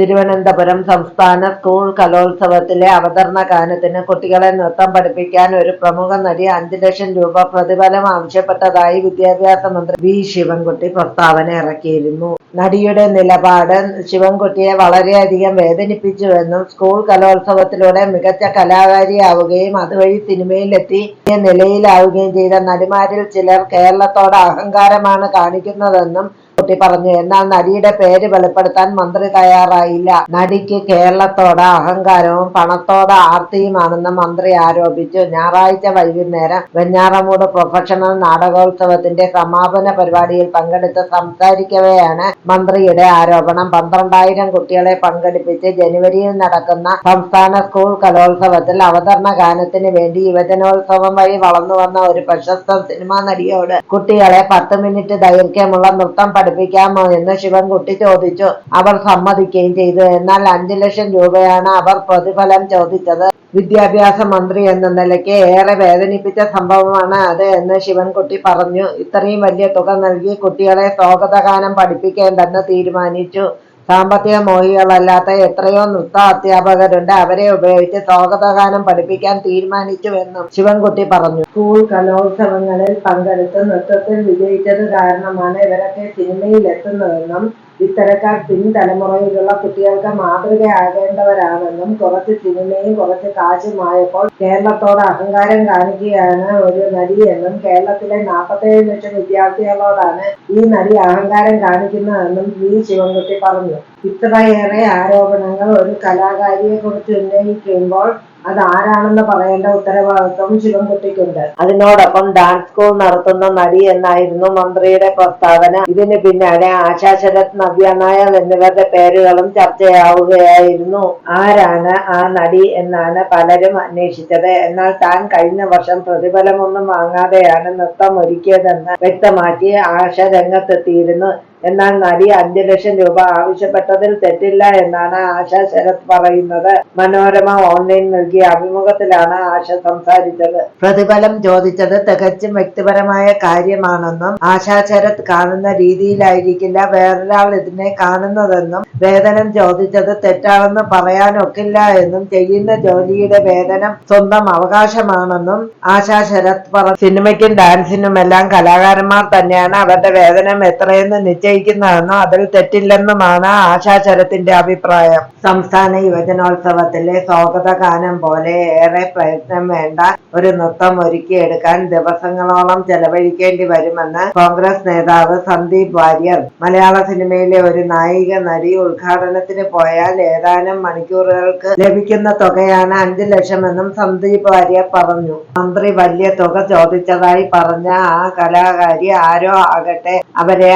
തിരുവനന്തപുരം സംസ്ഥാന സ്കൂൾ കലോത്സവത്തിലെ അവതരണ ഗാനത്തിന് കുട്ടികളെ നൃത്തം പഠിപ്പിക്കാൻ ഒരു പ്രമുഖ നടി അഞ്ച് ലക്ഷം രൂപ പ്രതിഫലം ആവശ്യപ്പെട്ടതായി വിദ്യാഭ്യാസ മന്ത്രി വി ശിവൻകുട്ടി പ്രസ്താവന ഇറക്കിയിരുന്നു. നടിയുടെ നിലപാട് ശിവൻകുട്ടിയെ വളരെയധികം വേദനിപ്പിച്ചുവെന്നും സ്കൂൾ കലോത്സവത്തിലൂടെ മികച്ച കലാകാരിയാവുകയും അതുവഴി സിനിമയിലെത്തി നിലയിലാവുകയും ചെയ്ത നടിമാരിൽ ചിലർ കേരളത്തോട് അഹങ്കാരമാണ് കാണിക്കുന്നതെന്നും കുട്ടി പറഞ്ഞു എന്നാൽ നടിയുടെ പേര് വെളിപ്പെടുത്താൻ മന്ത്രി തയ്യാറായില്ല. നടിക്ക് കേരളത്തോട് അഹങ്കാരവും പണത്തോട് ആർത്തിയുമാണെന്ന് മന്ത്രി ആരോപിച്ചു. ഞായറാഴ്ച വൈകുന്നേരം വെഞ്ഞാറമൂട് പ്രൊഫഷണൽ നാടകോത്സവത്തിന്റെ സമാപന പരിപാടിയിൽ പങ്കെടുത്ത് സംസാരിക്കവെയാണ് മന്ത്രിയുടെ ആരോപണം. പന്ത്രണ്ടായിരം കുട്ടികളെ പങ്കെടുപ്പിച്ച് ജനുവരിയിൽ നടക്കുന്ന സംസ്ഥാന സ്കൂൾ കലോത്സവത്തിൽ അവതരണ ഗാനത്തിന് വേണ്ടി യുവജനോത്സവം വഴി വളർന്നു വന്ന ഒരു പ്രശസ്ത സിനിമാ നടിയോട് കുട്ടികളെ പത്ത് മിനിറ്റ് ദൈർഘ്യമുള്ള നൃത്തം പഠിപ്പിക്കാമോ എന്ന് ശിവൻകുട്ടി ചോദിച്ചു. അവർ സമ്മതിക്കുകയും ചെയ്തു. എന്നാൽ അഞ്ചു ലക്ഷം രൂപയാണ് അവർ പ്രതിഫലം ചോദിച്ചത്. വിദ്യാഭ്യാസ മന്ത്രി എന്ന നിലയ്ക്ക് ഏറെ വേദനിപ്പിച്ച സംഭവമാണ് അത് എന്ന് ശിവൻകുട്ടി പറഞ്ഞു. ഇത്രയും വലിയ തുക നൽകി കുട്ടികളെ സ്വാഗതഗാനം പഠിപ്പിക്കേണ്ടെന്ന് തീരുമാനിച്ചു. സാമ്പത്തിക മോഹികളല്ലാത്ത എത്രയോ നൃത്ത അധ്യാപകരുണ്ട് അവരെ ഉപയോഗിച്ച് സ്വാഗതഗാനം പഠിപ്പിക്കാൻ തീരുമാനിച്ചുവെന്നും ശിവൻകുട്ടി പറഞ്ഞു. സ്കൂൾ കലോത്സവങ്ങളിൽ പങ്കെടുത്ത് നൃത്തത്തിൽ വിജയിച്ചത് കാരണമാണ് ഇവരൊക്കെ സിനിമയിൽ സിനിമയിലെത്തുന്നതെന്നും ഇത്തരക്കാർ പിൻതലമുറയിലുള്ള കുട്ടികൾക്ക് മാതൃകയാകേണ്ടവരാണെന്നും കുറച്ച് സിനിമയും കുറച്ച് കാശുമായപ്പോൾ കേരളത്തോട് അഹങ്കാരം കാണിക്കുകയാണ് ഒരു നടിയെന്നും കേരളത്തിലെ നാൽപ്പത്തേഴ് ലക്ഷം വിദ്യാർത്ഥികളോടാണ് ഈ നടി അഹങ്കാരം കാണിക്കുന്നതെന്നും വി. ശിവൻകുട്ടി പറഞ്ഞു. ഇത്രയേറെ ആരോപണങ്ങൾ ഒരു കലാകാരിയെ കുറിച്ച് ഉന്നയിക്കുമ്പോൾ അത് ആരാണെന്ന് പറയേണ്ട ഉത്തരവാദിത്വം ശിവൻകുട്ടിക്കുണ്ട്. അതിനോടൊപ്പം ഡാൻസ് സ്കൂൾ നടത്തുന്ന നടി എന്നായിരുന്നു മന്ത്രിയുടെ പ്രസ്താവന. ഇതിന് പിന്നാലെ ആശാ ശരത് നവ്യ നായർ എന്നിവരുടെ പേരുകളും ചർച്ചയാവുകയായിരുന്നു. ആരാണ് ആ നടി എന്നാണ് പലരും അന്വേഷിച്ചത്. എന്നാൽ താൻ കഴിഞ്ഞ വർഷം പ്രതിഫലമൊന്നും വാങ്ങാതെയാണ് നൃത്തം ഒരുക്കിയതെന്ന് വ്യക്തമാക്കി ആശ രംഗത്തെത്തിയിരുന്നു. എന്നാൽ നടി അഞ്ചു ലക്ഷം രൂപ ആവശ്യപ്പെട്ടതിൽ തെറ്റില്ല എന്നാണ് ആശ ശരത് പറയുന്നത്. മനോരമ ഓൺലൈൻ നൽകിയ അഭിമുഖത്തിലാണ് ആശ സംസാരിച്ചത്. പ്രതിഫലം ചോദിച്ചത് തികച്ചും വ്യക്തിപരമായ കാര്യമാണെന്നും ആശാ ശരത് കാണുന്ന രീതിയിലായിരിക്കില്ല വേറൊരാൾ ഇതിനെ കാണുന്നതെന്നും വേതനം ചോദിച്ചത് തെറ്റാണെന്ന് പറയാനൊക്കില്ല എന്നും ചെയ്യുന്ന ജോലിയുടെ വേതനം സ്വന്തം അവകാശമാണെന്നും ആശാ ശരത് സിനിമയ്ക്കും ഡാൻസിനുമെല്ലാം കലാകാരന്മാർ തന്നെയാണ് അവരുടെ വേതനം എത്രയെന്ന് നിശ്ചയിക്കുന്നതെന്നും അതിൽ തെറ്റില്ലെന്നുമാണ് ആശാചരത്തിന്റെ അഭിപ്രായം. സംസ്ഥാന യുവജനോത്സവത്തിലെ സ്വാഗത ഗാനം പോലെ ഏറെ പ്രയത്നം വേണ്ട ഒരു നൃത്തം ഒരുക്കിയെടുക്കാൻ ദിവസങ്ങളോളം ചെലവഴിക്കേണ്ടി വരുമെന്ന് കോൺഗ്രസ് നേതാവ് സന്ദീപ് വാര്യർ. മലയാള സിനിമയിലെ ഒരു നായിക നടി ഉദ്ഘാടനത്തിന് പോയാൽ ഏതാനും മണിക്കൂറുകൾക്ക് ലഭിക്കുന്ന തുകയാണ് അഞ്ചു ലക്ഷമെന്നും സന്ദീപ് വാര്യർ പറഞ്ഞു. മന്ത്രി വലിയ തുക ചോദിച്ചതായി പറഞ്ഞ ആ കലാകാരി ആരോ ആകട്ടെ അവരെ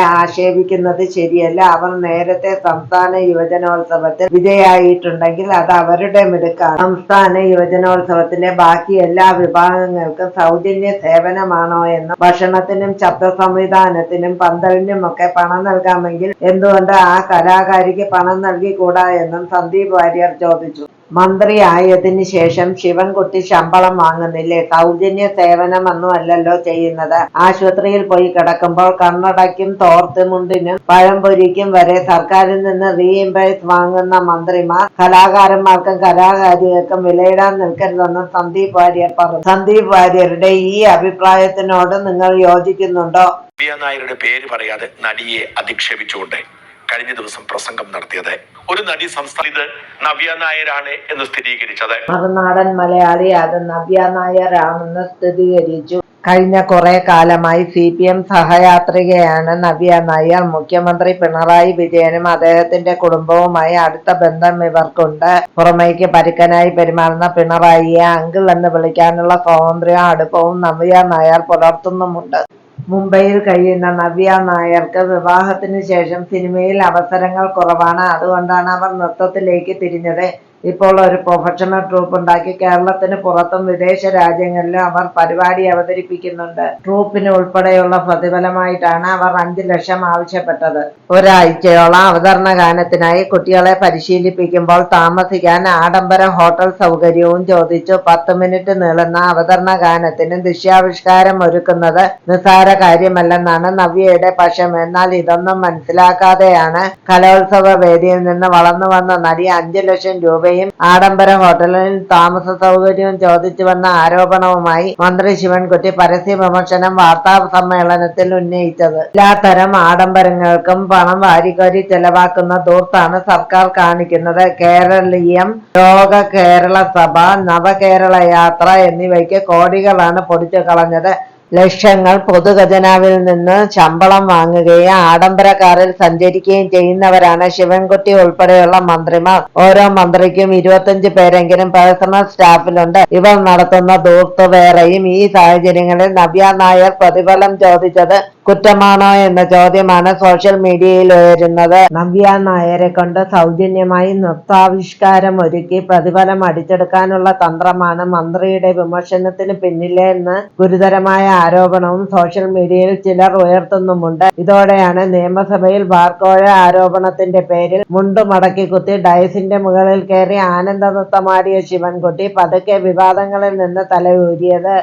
ആക്ഷേപിക്കുന്നത് ശരിയല്ല. അവർ നേരത്തെ സംസ്ഥാന യുവജനോത്സവത്തിൽ വിജയായിട്ടുണ്ടെങ്കിൽ അത് അവരുടെ മിടുക്കാണ്. സംസ്ഥാന യുവജനോത്സവത്തിലെ ബാക്കി എല്ലാ വിഭാഗങ്ങൾക്കും സൗജന്യ സേവനമാണോ എന്ന് ഭക്ഷണത്തിനും ശബ്ദ സംവിധാനത്തിനും പന്തലിനും ഒക്കെ പണം നൽകാമെങ്കിൽ എന്തുകൊണ്ട് ആ കലാകാരിക്ക് പണം നൽകിക്കൂടാ എന്നും സന്ദീപ് വാര്യർ ചോദിച്ചു. മന്ത്രിയായതിനു ശേഷം ശിവൻകുട്ടി ശമ്പളം വാങ്ങുന്നില്ലേ? സൗജന്യ സേവനമൊന്നും അല്ലല്ലോ ചെയ്യുന്നത്. ആശുപത്രിയിൽ പോയി കിടക്കുമ്പോൾ കണ്ണടയ്ക്കും തോർത്തുമുണ്ടിനും പഴംപൊരിക്കും വരെ സർക്കാരിൽ നിന്ന് റീഇംബേഴ്സ് വാങ്ങുന്ന മന്ത്രിമാർ കലാകാരന്മാർക്കും കലാകാരികൾക്കും വിലയിടാൻ നിൽക്കരുതെന്നും സന്ദീപ് വാര്യർ പറഞ്ഞു. സന്ദീപ് വാര്യരുടെ ഈ അഭിപ്രായത്തിനോട് നിങ്ങൾ യോജിക്കുന്നുണ്ടോ? നായരുടെ പേര് പറയാതെ നടിയെ അധിക്ഷേപിച്ചുകൊണ്ട് കഴിഞ്ഞ ദിവസം പ്രസംഗം നടത്തിയത്. ഒരു നടി സംസ്ഥാന ഇത് നവ്യ നായരാണ് എന്ന് സ്ഥിരീകരിച്ചത്. മറുനാടൻ മലയാളി അത് നവ്യ നായരാണെന്ന് സ്ഥിരീകരിച്ചു. കഴിഞ്ഞ കുറെ കാലമായി സി പി എം സഹയാത്രികയാണ് നവ്യ നായർ. മുഖ്യമന്ത്രി പിണറായി വിജയനും അദ്ദേഹത്തിന്റെ കുടുംബവുമായി അടുത്ത ബന്ധം ഇവർക്കുണ്ട്. പുറമേക്ക് പരുക്കനായി പെരുമാറുന്ന പിണറായിയെ അങ്കിൾ എന്ന് വിളിക്കാനുള്ള സ്വാതന്ത്ര്യവും അടുപ്പവും നവ്യ നായർ പുലർത്തുന്നുമുണ്ട്. മുംബൈയിൽ കഴിയുന്ന നവ്യ നായർക്ക് വിവാഹത്തിന് ശേഷം സിനിമയിൽ അവസരങ്ങൾ കുറവാണ്. അതുകൊണ്ടാണ് അവർ നൃത്തത്തിലേക്ക് തിരിഞ്ഞത്. ഇപ്പോൾ ഒരു പ്രൊഫഷണൽ ട്രൂപ്പ് ഉണ്ടാക്കി കേരളത്തിന് പുറത്തും വിദേശ രാജ്യങ്ങളിലും അവർ പരിപാടി അവതരിപ്പിക്കുന്നുണ്ട്. ട്രൂപ്പിന് ഉൾപ്പെടെയുള്ള പ്രതിഫലമായിട്ടാണ് അവർ അഞ്ചു ലക്ഷം ആവശ്യപ്പെട്ടത്. ഒരാഴ്ചയോളം അവതരണ ഗാനത്തിനായി കുട്ടികളെ പരിശീലിപ്പിക്കുമ്പോൾ താമസിക്കാൻ ആഡംബര ഹോട്ടൽ സൗകര്യവും ചോദിച്ചു. പത്ത് മിനിറ്റ് നീളുന്ന അവതരണ ഗാനത്തിന് ദൃശ്യാവിഷ്കാരം ഒരുക്കുന്നത് നിസ്സാര കാര്യമല്ലെന്നാണ് നവ്യയുടെ പക്ഷം. എന്നാൽ ഇതൊന്നും മനസ്സിലാക്കാതെയാണ് കലോത്സവ വേദിയിൽ നിന്ന് വളർന്നു വന്ന നടി അഞ്ചു ലക്ഷം രൂപയും ആഡംബര ഹോട്ടലിൽ താമസ സൗകര്യവും ചോദിച്ചുവെന്ന ആരോപണവുമായി മന്ത്രി ശിവൻകുട്ടി പരസ്യ വിമർശനം വാർത്താ സമ്മേളനത്തിൽ ഉന്നയിച്ചത്. എല്ലാത്തരം ആഡംബരങ്ങൾക്കും പണം വാരിക്കോരി ചെലവാക്കുന്ന ദൂർത്താണ് സർക്കാർ കാണിക്കുന്നത്. കേരളീയം ലോക കേരള സഭ നവകേരള യാത്ര എന്നിവയ്ക്ക് കോടികളാണ് പൊടിച്ചു കളഞ്ഞത്. ലക്ഷങ്ങൾ പൊതുഖജനാവിൽ നിന്ന് ശമ്പളം വാങ്ങുകയും ആഡംബര കാറിൽ സഞ്ചരിക്കുകയും ചെയ്യുന്നവരാണ് ശിവൻകുട്ടി ഉൾപ്പെടെയുള്ള മന്ത്രിമാർ. ഓരോ മന്ത്രിക്കും ഇരുപത്തഞ്ച് പേരെങ്കിലും പേഴ്സണൽ സ്റ്റാഫിലുണ്ട് ഇവർ നടത്തുന്ന ദൂർത്ത് വേറെയും ഈ സാഹചര്യങ്ങളിൽ നവ്യ നായർ പ്രതിഫലം ചോദിച്ചത് കുറ്റമാണോ എന്ന ചോദ്യമാണ് സോഷ്യൽ മീഡിയയിൽ ഉയരുന്നത്. നവ്യ നായരെ കൊണ്ട് സൗജന്യമായി നൃത്താവിഷ്കാരം ഒരുക്കി പ്രതിഫലം അടിച്ചെടുക്കാനുള്ള തന്ത്രമാണ് മന്ത്രിയുടെ വിമർശനത്തിന് പിന്നിലെ എന്ന് ഗുരുതരമായ ആരോപണവും സോഷ്യൽ മീഡിയയിൽ ചിലർ ഉയർത്തുന്നുമുണ്ട്. ഇതോടെയാണ് നിയമസഭയിൽ ബാർക്കോഴ ആരോപണത്തിന്റെ പേരിൽ മുണ്ടു മടക്കി കുത്തി ഡയസിന്റെ മുകളിൽ കയറി ആനന്ദ നൃത്തമാടിയ ശിവൻകുട്ടി പതുക്കെ വിവാദങ്ങളിൽ നിന്ന് തലയൂരിയത്.